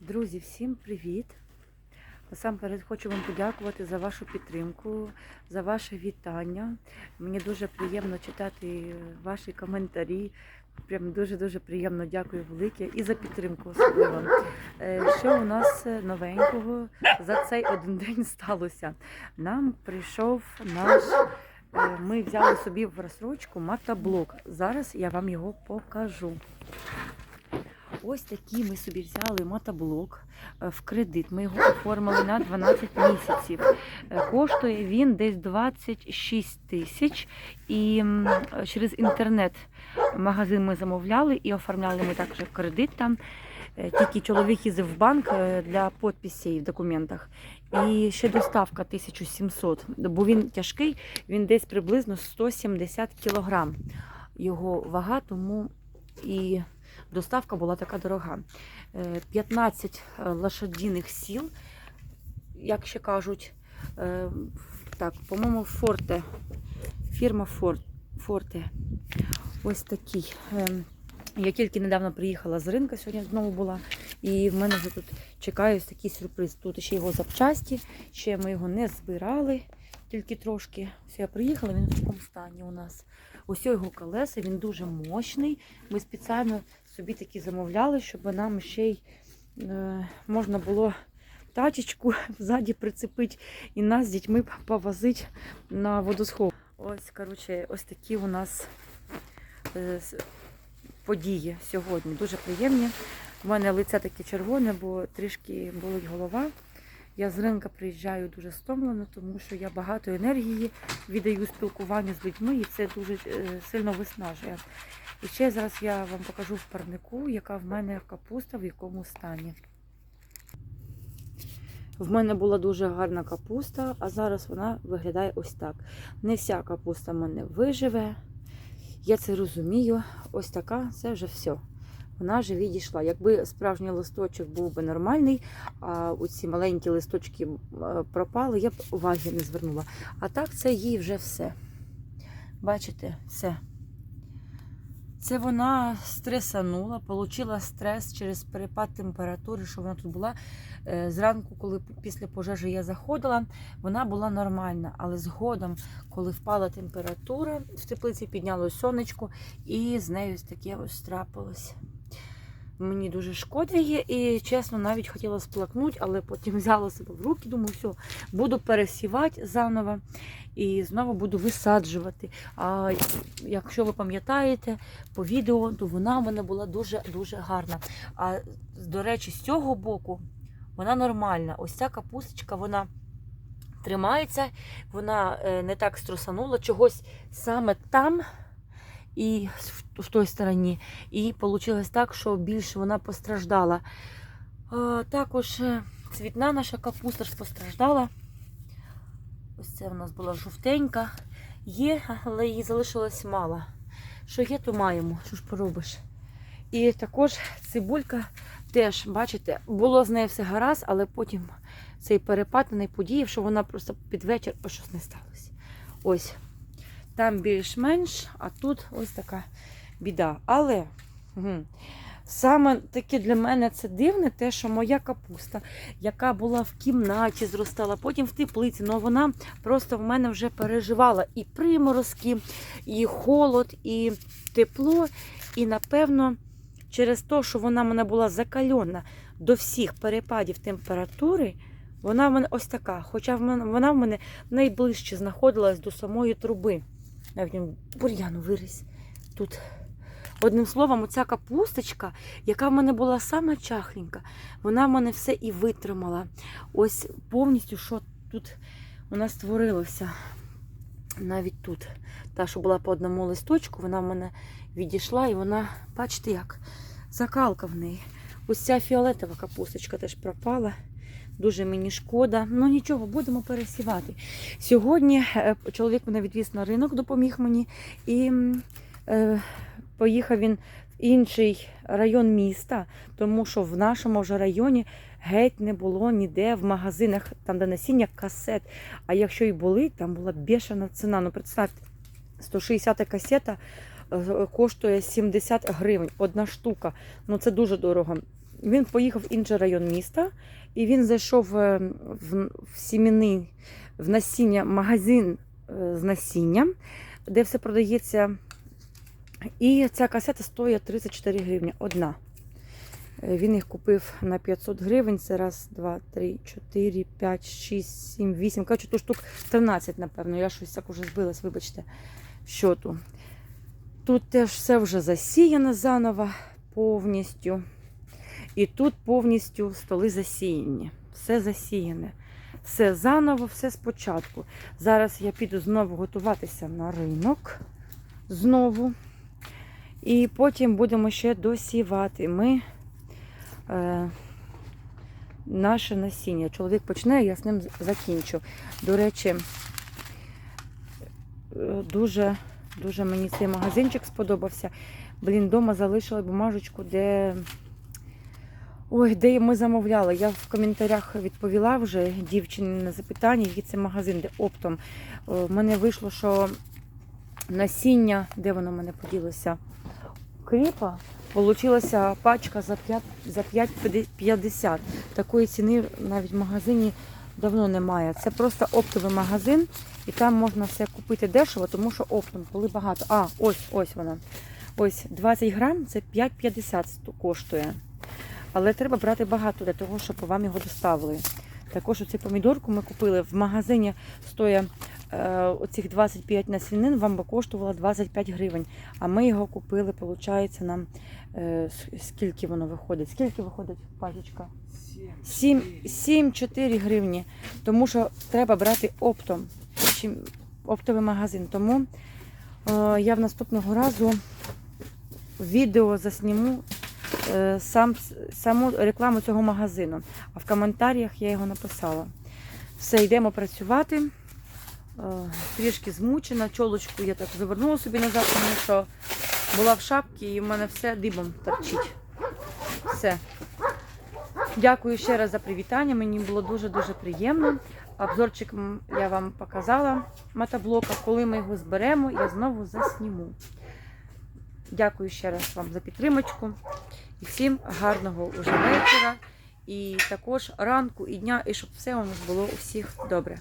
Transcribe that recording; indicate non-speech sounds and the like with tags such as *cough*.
Друзі, всім привіт! Насамперед хочу вам подякувати за вашу підтримку, за ваше вітання. Мені дуже приємно читати ваші коментарі. Прям дуже-дуже приємно дякую велике і за підтримку особливо. Е, Що у нас новенького за цей один день сталося? Нам прийшов наш. е, Ми взяли собі в розсрочку мотоблок. Зараз я вам його покажу. Ось такий ми собі взяли мотоблок е, в кредит. Ми його оформили на 12 місяців. Е, Коштує він десь 26 тисяч. І через інтернет-магазин ми замовляли і оформляли ми також кредит там. Е, Тільки чоловік їздив в банк для підписей в документах. І ще доставка 1700, бо він тяжкий, він десь приблизно 170 кілограм. Його вага, тому і доставка була така дорога. Е, 15 лошадиних сіл, як ще кажуть. Е, Так, по-моєму, Форте. Фірма Форт- Форте. Ось такий. Е, Я тільки недавно приїхала з ринку, сьогодні знову була. І в мене вже тут чекає ось такий сюрприз. Тут ще його запчасті, ще ми його не збирали, тільки трошки. Все, я приїхала, він в такому стані у нас. Ось його колеса, він дуже мощний. Ми спеціально собі такі замовляли, щоб нам ще й е, можна було тачечку *laughs* ззаді прицепити і нас з дітьми повозити на водосхов. Ось, коротше, ось такі у нас е, події сьогодні. Дуже приємні. У мене лице таке червоне, бо трішки болить голова. Я з ринка приїжджаю дуже стомлена, тому що я багато енергії віддаю спілкуванню з людьми, і це дуже е, сильно виснажує. І ще зараз я вам покажу в парнику, яка в мене капуста в якому стані. В мене була дуже гарна капуста, а зараз вона виглядає ось так. Не вся капуста в мене виживе. Я це розумію. Ось така, це вже все. Вона вже відійшла. Якби справжній листочок був би нормальний, а оці маленькі листочки е, пропали, я б уваги не звернула. А так це їй вже все. Бачите, все. Це вона стресанула, отримала стрес через перепад температури, що вона тут була. Е, Зранку, коли після пожежі я заходила, вона була нормальна, але згодом, коли впала температура, в теплиці піднялось сонечко, і з нею таке ось трапилось. Мені дуже шкода її, і чесно, навіть хотіла сплакнути, але потім взяла себе в руки, думаю, все, буду пересівати заново і знову буду висаджувати. А якщо ви пам'ятаєте по відео, то вона в мене була дуже-дуже гарна. А до речі, з цього боку вона нормальна. Ось ця капусточка, вона тримається, вона е, не так струсанула, чогось саме там і в, той стороні. І вийшло так, що більше вона постраждала. Також е, цвітна наша капуста ж постраждала. Ось це в нас була жовтенька. Є, але її залишилось мало. Що є, то маємо. Що ж поробиш? І також цибулька теж, бачите, було з нею все гаразд, але потім цей перепад неї подіяв, що вона просто під вечір щось не сталося. Ось. Там більш-менш, а тут ось така біда. Але гм, саме таке для мене це дивне, те, що моя капуста, яка була в кімнаті, зростала, потім в теплиці, ну вона просто в мене вже переживала і приморозки, і холод, і тепло. І напевно, через те, що вона мене була закальона до всіх перепадів температури, вона в мене ось така. Хоча вона в мене найближче знаходилась до самої труби. Він бур'яну виріс тут. Одним словом, оця капусточка, яка в мене була сама чахленька, вона в мене все і витримала. Ось повністю, що тут у нас створилося. Навіть тут. Та, що була по одному листочку, вона в мене відійшла і вона, бачите, як закалка в неї. Ось ця фіолетова капусточка теж пропала. Дуже мені шкода. Ну нічого, будемо пересівати. Сьогодні е, чоловік мене відвіз на ринок, допоміг мені. І е, поїхав він в інший район міста, тому що в нашому вже районі геть не було ніде в магазинах, там де насіння касет. А якщо і були, там була бешена ціна. Ну, представте, 160 касета коштує 70 гривень, одна штука. Ну це дуже дорого. він поїхав в інший район міста, і він зайшов е, в, в сім'яний в насіння магазин е, з насінням, де все продається. І ця касета стоїть 34 гривні. Одна. Е, Він їх купив на 500 гривень. Це раз, два, три, чотири, п'ять, шість, сім, вісім. Коротше, тут штук 13, напевно. Я щось так уже збилась, вибачте, щоту. Тут теж все вже засіяно заново повністю. І тут повністю столи засіяні. Все засіяне. Все заново, все спочатку. Зараз я піду знову готуватися на ринок. Знову. І потім будемо ще досівати ми е, наше насіння. Чоловік почне, я з ним закінчу. До речі, е, дуже, дуже мені цей магазинчик сподобався. Блін, вдома залишила бумажечку, де. Ой, де ми замовляли. Я в коментарях відповіла вже дівчині на запитання, який це магазин, де оптом. У мене вийшло, що насіння, де воно в мене поділося? Кріпа. Получилася пачка за 5, за 5,50. Такої ціни навіть в магазині давно немає. Це просто оптовий магазин, і там можна все купити дешево, тому що оптом, коли багато. А, ось, ось вона. Ось 20 грам це 5,50 коштує. Але треба брати багато для того, щоб вам його доставили. Також оцю помідорку ми купили в магазині стоя е, оцих 25 на свинин, вам би коштувало 25 гривень. А ми його купили, виходить, нам е, скільки воно виходить? Скільки виходить пачечка? 7-4 гривні. Тому що треба брати оптом. Чим- Оптовий магазин. Тому е, я в наступного разу відео засніму е, сам, саму рекламу цього магазину. А в коментарях я його написала. Все, йдемо працювати. Е, Трішки змучена, чолочку я так завернула собі назад, тому що була в шапці і в мене все дибом торчить. Все. Дякую ще раз за привітання. Мені було дуже-дуже приємно. Обзорчик я вам показала мотоблока. Коли ми його зберемо, я знову засніму. Дякую ще раз вам за підтримочку. І всім гарного уже вечора. І також ранку і дня, і щоб все у нас було у всіх добре.